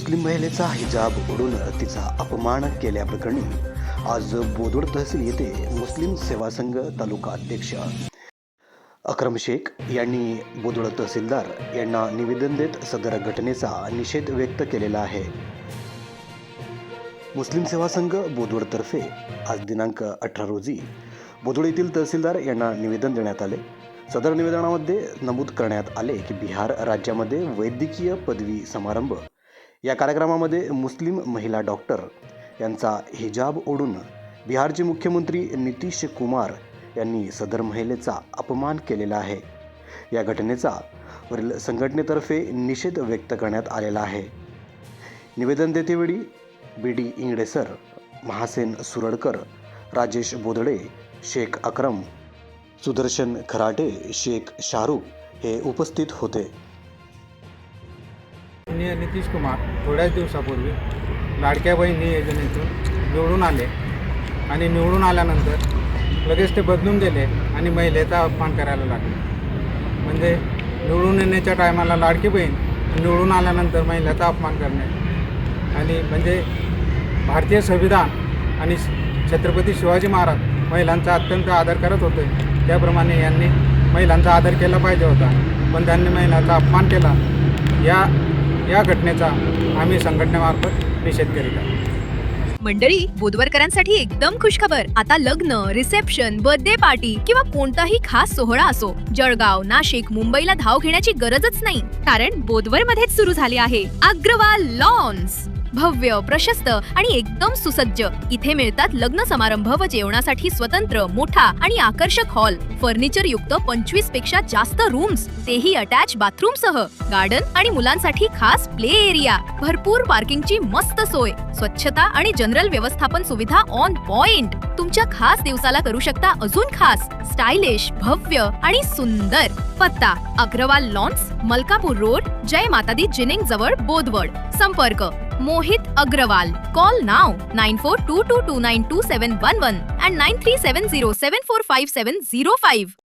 मुस्लिम महिलेचा हिजाब ओढून तिचा अपमान केल्याप्रकरणी आज बोदोड तहसील येथे मुस्लिम सेवा संघ तालुका अध्यक्ष अक्रम शेख यांनी बोदोड तहसीलदार यांना निवेदन देत सदर घटनेचा निषेध व्यक्त केलेला आहे. मुस्लिम सेवा संघ बोदवडतर्फे आज दिनांक अठरा रोजी बोदोड येथील तहसीलदार यांना निवेदन देण्यात आले. सदर निवेदनामध्ये नमूद करण्यात आले की बिहार राज्यामध्ये वैद्यकीय पदवी समारंभ या कार्यक्रमामध्ये मुस्लिम महिला डॉक्टर यांचा हिजाब ओढून बिहारचे मुख्यमंत्री नितीश कुमार यांनी सदर महिलेचा अपमान केलेला आहे. या घटनेचा वरील संघटनेतर्फे निषेध व्यक्त करण्यात आलेला आहे. निवेदन देतेवेळी बी डी इंगडेसर महासेन सुरडकर राजेश बोदडे शेख अक्रम सुदर्शन खराटे शेख शाहरुख हे उपस्थित होते. माननीय नितीश कुमार थोड्याच दिवसापूर्वी लाडक्या बहिणी योजनेतून निवडून आले. आणि निवडून आल्यानंतर लगेच ते बदलून गेले आणि महिलेचा अपमान करायला लागले. म्हणजे निवडून येण्याच्या टायमाला लाडकी बहीण निवडून आल्यानंतर महिलेचा अपमान करणे आणि म्हणजे भारतीय संविधान आणि छत्रपती शिवाजी महाराज महिलांचा अत्यंत आदर करत होते. त्याप्रमाणे यांनी महिलांचा आदर केला पाहिजे होता. पण त्यांनी महिलांचा अपमान केला. या या घटनेचा आम्ही संघटनेमार्फत निषेध करीत आहोत मंडळी बोदवरकरांसाठी एकदम खुशखबर. आता लग्न रिसेप्शन बर्थडे पार्टी किंवा कोणताही खास सोहळा असो जळगाव नाशिक मुंबईला धाव घेण्याची गरजच नाही. कारण बोदवर मध्येच सुरू झाले आहे अग्रवाल लॉन्स भव्य प्रशस्त आणि एकदम सुसज्ज. इथे मिळतात लग्न समारंभ व जेवणासाठी स्वतंत्र मोठा आणि आकर्षक हॉल. फर्निचर युक्त पंचवीसपेक्षा जास्त रूम्स. तेही अटॅच बाथरूम सह. गार्डन आणि मुलांसाठी खास प्ले एरिया. भरपूर पार्किंगची मस्त सोय. स्वच्छता आणि जनरल व्यवस्थापन सुविधा ऑन पॉइंट. तुमच्या खास दिवसाला करू शकता अजून खास. स्टायलिश भव्य आणि सुंदर. पत्ता Agrawal lawns Malkapur road Jai Matadi ginning जवळ बोदवड संपर्क Mohit Agarwal. Call now nine four two two two nine two seven one one and nine three seven zero seven four five seven zero five.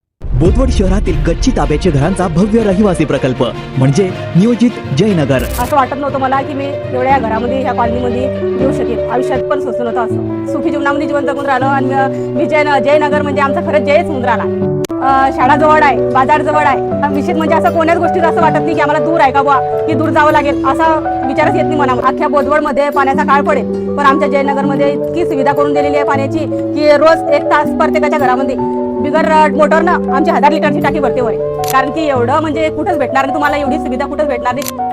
Bodwad शहरातील गच्ची ताब्याचे घरांचा भव्य रहिवासी प्रकल्प म्हणजे नियोजित जयनगर. असं वाटत नव्हतं मला की मी एवढ्या घरामध्ये ह्या कॉलनीमध्ये येऊ शकेल आयुष्यात पण सोसलं होतं असं. सुखी जीवनामध्ये जीवन जगून राहिलं? आणि मी- जय जयनगर म्हणजे आमचा खरंच जयच होऊन राहिला शाळा जवळ आहे बाजार जवळ आहे विशेष म्हणजे असं कोण्याच गोष्टीत असं वाटत नाही की आम्हाला दूर आहे का बुवा? की दूर जावं लागेल? असा विचारच येत नाही मनामध्ये. अख्ख्या बोदवडमध्ये पाण्याचा काळ पडेल. पण आमच्या जयनगरमध्ये इतकी सुविधा करून दिलेली आहे पाण्याची की रोज एक तास प्रत्येकाच्या घरामध्ये. बिगर मोटरनं आमची हजार लिटरची टाकी भरते वर कारण की एवढं म्हणजे कुठंच भेटणार नाही तुम्हाला एवढी सुविधा कुठंच भेटणार नाही.